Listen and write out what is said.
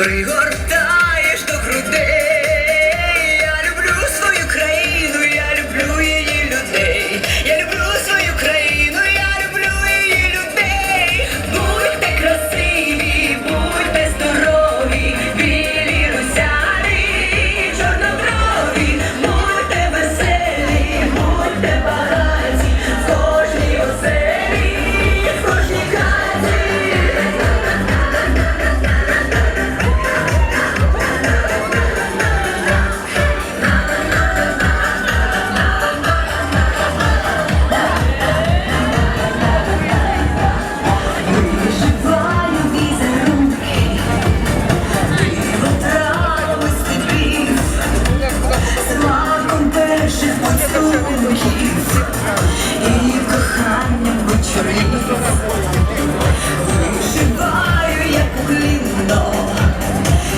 пригортаєш до грудей. Її кохання вечорі.